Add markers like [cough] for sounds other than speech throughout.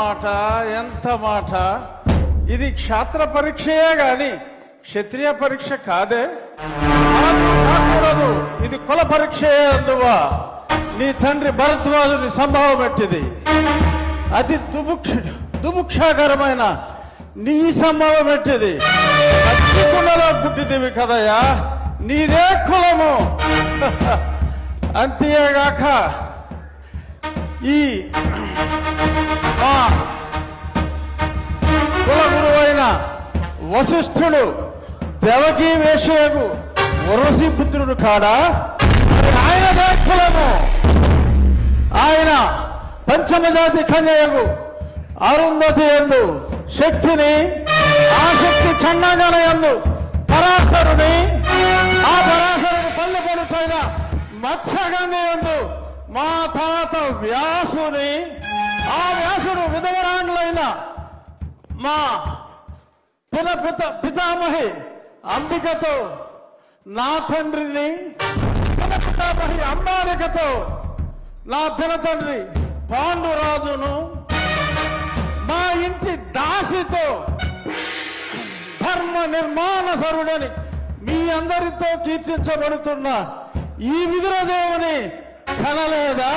మాట ఎంత మాట? ఇది క్షాత్ర పరీక్షయే గాని క్షత్రియ పరీక్ష కాదే. కాకూడదు. ఇది కుల పరీక్షయే అందువా. నీ తండ్రి భరద్వాజుని సంభావం పెట్టింది అతి దుభుక్ష దుభుక్షాకరమైన నీ సంభవం పెట్టింది కుండలో పుట్టిదివి కదయ్యా. నీదే కులము. [laughs] అంతేగాక ఈ వశిష్ఠుడు దేవకీ వేషయకు వరసి పుత్రుడు కాడా? ఆయన ఆయనదే కులము ఆయన పంచమజాతి కన్యకు అరుంధతి ఎందు శక్తిని ఆ శక్తి చండంగన ఎందు పరాశరుని ఆ పరాశరుని పల్లె పడుచైన మత్స్యగంధి ఎందు మా తాత వ్యాసుని ఆ వ్యాసుడు విధవరాండ్లైన మా పిత పిత పితామహి అంబికతో నా తండ్రిని పిన పితామహి అంబాలికతో నా పిన తండ్రి పాండురాజును మా ఇంటి దాసితో ధర్మ నిర్మాణ సరుడని మీ అందరితో కీర్తించబడుతున్న ఈ విదురదేవుని కనలేదా?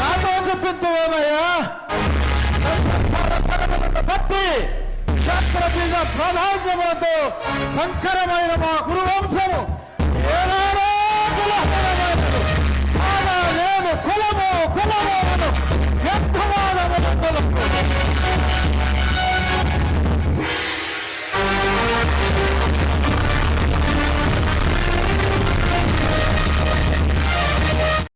నాతో చెప్పిందేమయ్యా బట్టి క్షత్రబీజ ప్రాధాన్యములతో సంకరమైన మా గురువంశము